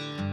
ค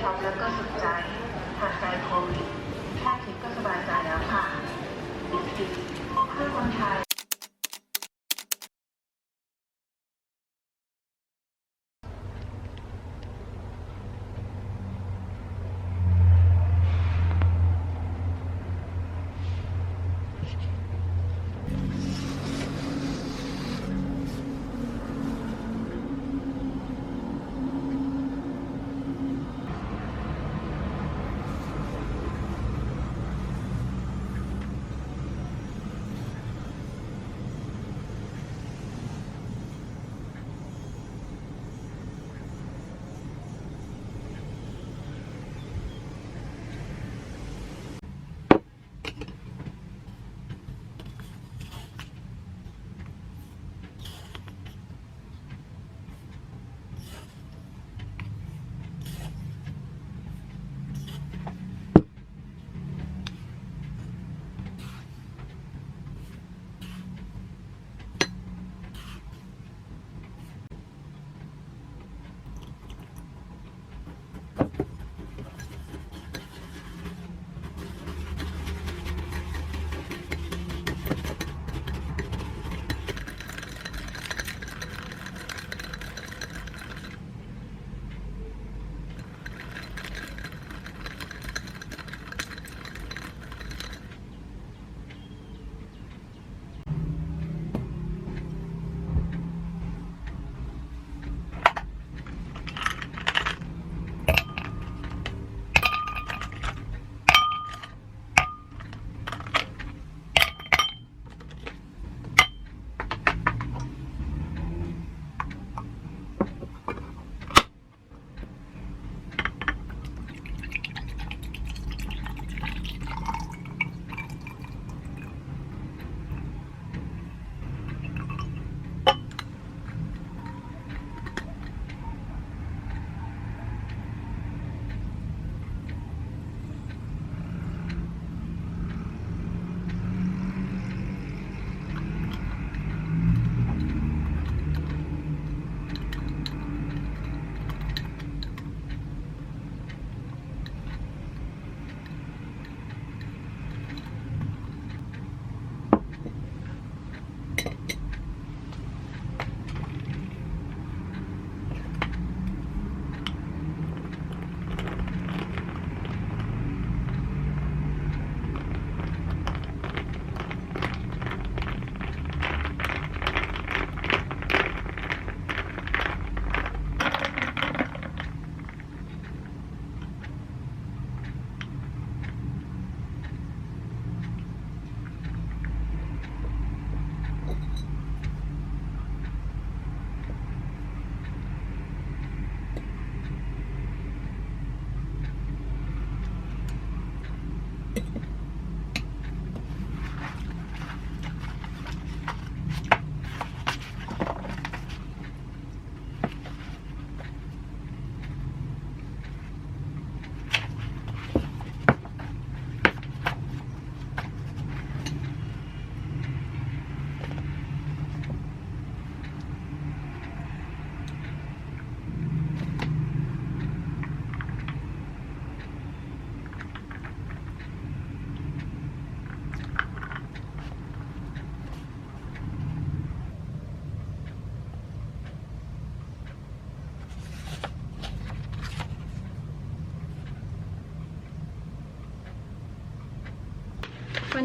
ช็อปแล้วก็สุขใจหากใจโควิดแค่คิดก็สบายใจแล้วค่ะจริงเพื่อคนไทย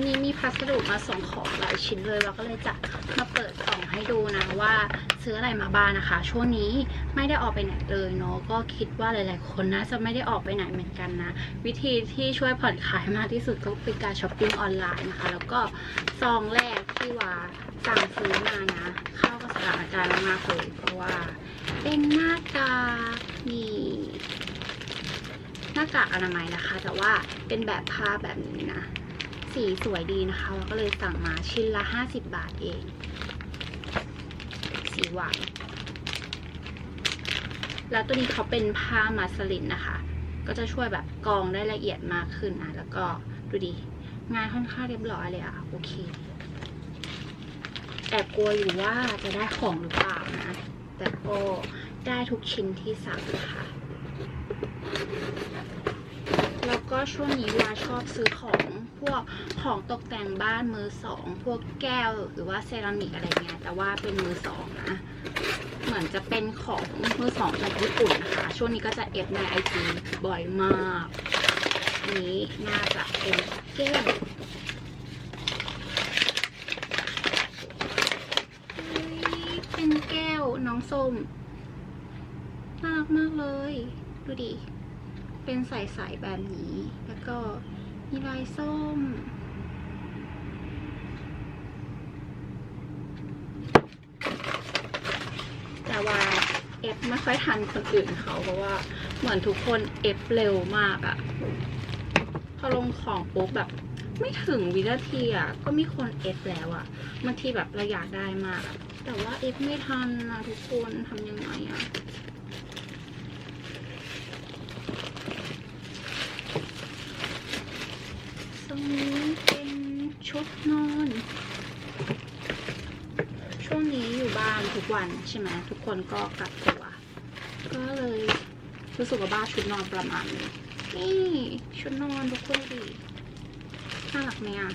นี้มีพัสดุมาส่งของหลายชิ้นเลยเราก็เลยจะมาเปิดกล่องให้ดูนะว่าซื้ออะไรมาบ้างนะคะ ช่วงนี้ไม่ได้ออกไปไหนเลยเนาะก็คิดว่าหลาย ๆ คนน่าจะไม่ได้ออกไปไหนเหมือนกันนะ วิธีที่ช่วยผ่อนคลายมากที่สุดก็เป็นการช้อปปิ้งออนไลน์นะคะ แล้วก็ซองแรกที่ว่าสั่งซื้อมานะเข้ากับสถานการณ์มากเลยเพราะว่าเป็นหน้ากากนี่หน้ากากอนามัยนะคะ แต่ว่าเป็นแบบผ้าแบบนี้นะ สีสวยดีนะคะ เราก็เลยสั่งมาชิ้นละ 50 บาทเอง สีหวานแล้วตัวนี้เขาเป็นผ้ามาสลินนะคะ ก็จะช่วยแบบกองได้ละเอียดมากขึ้นนะแล้วก็ดูดิงานค่อนข้างเรียบร้อยเลยอะโอเค แอบกลัวอยู่ว่าจะได้ของหรือเปล่านะ แต่ก็ได้ทุกชิ้นที่สั่งค่ะแล้วก็ช่วงนี้วาชอบซื้อของ พวกของตกแต่งบ้านมือสอง พวกแก้วหรือว่าเซรามิกอะไรเงี้ย แต่ว่าเป็นมือสองนะ เหมือนจะเป็นของมือสองจากญี่ปุ่นนะคะ ช่วงนี้ก็จะเอฟในไอจีบ่อยมาก อันนี้น่าจะเป็นแก้วเฮ้ยเป็นแก้วน้องส้มน่ารักมากเลย ดูดิ เป็นใสๆแบบนี้ แล้วก็ มีลายส้ม แต่ว่าเอฟไม่ค่อยทันคนอื่นเขาเพราะว่าเหมือนทุกคนเอฟเร็วมากอะพอลงของปุ๊บแบบไม่ถึงวินาทีอะก็มีคนเอฟแล้วอะบางทีแบบเราอยากได้มาก แต่ว่าเอฟไม่ทันนะทุกคนทำยังไงอะ ตรงนี้เป็นชุดนอน ช่วงนี้อยู่บ้าน ทุกวันใช่ไหมทุกคนก็กักตัว ก็เลยรู้สึกว่าบ้านชุดนอนประมาณนี้นี่ชุดนอนทุกคนดีน่ารักไหมอะ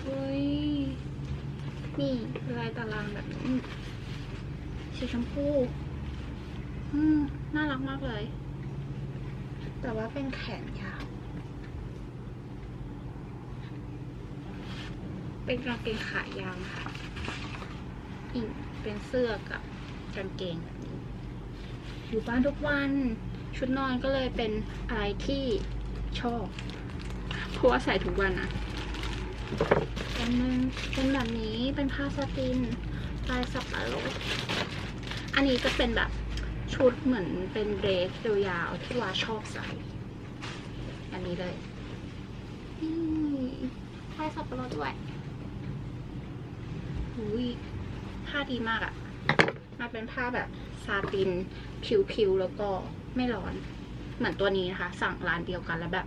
เฮ้ยนี่ลายตารางแบบนี้สีชมพูอืมน่ารักมากเลย แต่ว่าเป็นแขนยาว เป็นกางเกงขายาวค่ะอีกเป็นเสื้อกับกางเกงแบบนี้ อยู่บ้านทุกวัน ชุดนอนก็เลยเป็นอะไรที่ชอบ เพราะว่าใส่ทุกวันนะอันนึงเป็นแบบนี้เป็นผ้าสตินลายสับปะรดอันนี้จะเป็นแบบชุดเหมือนเป็นเดรสยาวๆที่ว่าชอบใส่ อันนี้เลยนี่ผ้าสับปะรดด้วย อุ้ยผ้าดีมากอะมันเป็นผ้าแบบซาตินผิวๆแล้วก็ไม่ร้อน เหมือนตัวนี้นะคะ สั่งร้านเดียวกันแล้วแบบ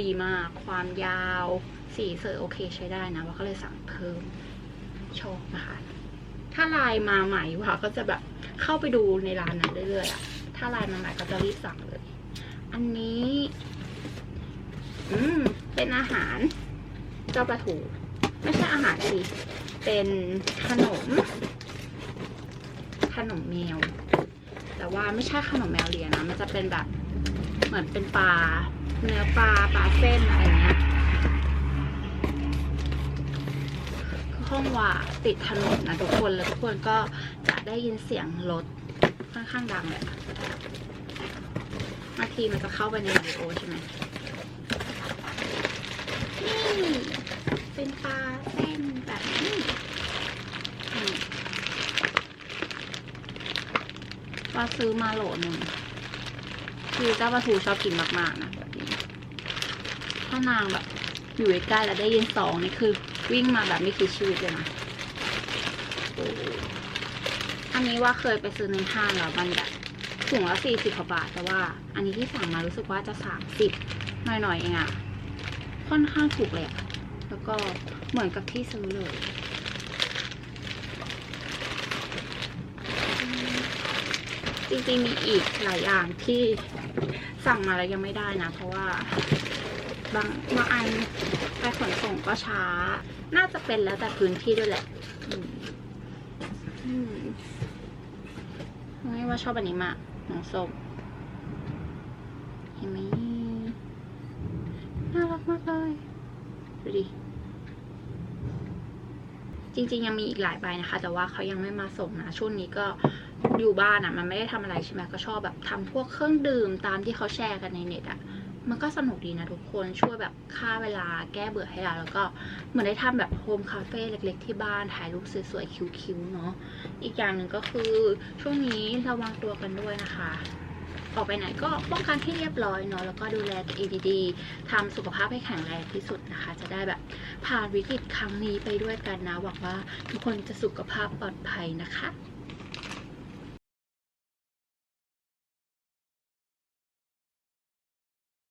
ดีมาก ความยาว สีเสอโอเคใช้ได้นะว่าก็เลยสั่งเพิ่มชอบนะคะถ้าลายมาใหม่ว่าก็จะแบบเข้าไปดูในร้านนั้นเรื่อยๆอะถ้าลายมาใหม่ก็จะรีบสั่งเลย อันนี้ อืม เป็นอาหารเจ้าปลาทูไม่ใช่อาหารสิ เป็นขนม ขนมแมว แต่ว่าไม่ใช่ขนมแมวเลียนะ มันจะเป็นแบบเหมือนเป็นปลา เนื้อปลาปลาเส้นอะไรเงี้ยห้องว่าติดถนนนะทุกคนแล้วทุกคนก็จะได้ยินเสียงรถค่อนข้างดังเลยบางทีมันจะเข้าไปในวิดีโอใช่ไหมนี่เป็นปลาเส้นแบบนี้อืม ว่าซื้อมาโหลหนึ่งคือเจ้าปลาทูชอบกินมากๆนะแบบนี้ ถ้านางแบบอยู่ใกล้แล้วได้ยินสองนี่คือ วิ่งมาแบบไม่คิดชีวิตเลยนะอันนี้ว่าเคยไปซื้อในห้างแล้วมันแบบถุงละสี่สิบกว่าบาท แต่ว่า อันนี้ที่สั่งมารู้สึกว่าจะสามสิบหน่อยๆเองอะค่อนข้างถูกเลยแล้วก็เหมือนกับที่ซื้อเลย จริงๆมีอีกหลายอย่างที่สั่งมาแล้วยังไม่ได้นะ เพราะว่าบางบางอันไปขนส่งก็ช้า น่าจะเป็นแล้วแต่พื้นที่ด้วยแหละไม่ว่าชอบอันนี้มากหนังส้มเห็นไหมน่ารักมากเลยดูดิจริงๆยังมีอีกหลายใบนะคะ แต่ว่าเขายังไม่มาส่งนะช่วงนี้ก็ อยู่บ้านอะ่ะ มันไม่ได้ทำอะไรใช่ไหมก็ชอบแบบทำพวกเครื่องดื่มตามที่เขาแชร์กันในเน็ตอะ่ะมันก็สนุกดีนะทุกคนช่วยแบบฆ่าเวลาแก้เบื่อให้เราแล้วก็เหมือนได้ทำแบบโฮมคาเฟ่เล็กๆที่บ้านถ่ายรูปสวยๆคิ้วๆเนาะอีกอย่างหนึ่งก็คือช่วงนี้ระวังตัวกันด้วยนะคะออกไปไหนก็ป้องกันให้เรียบร้อยเนาะแล้วก็ดูแลตัวเองดีๆทำสุขภาพให้แข็งแรงที่สุดนะคะ จะได้แบบผ่านวิกฤตครั้งนี้ไปด้วยกันนะหวังว่าทุกคนจะสุขภาพปลอดภัยนะคะ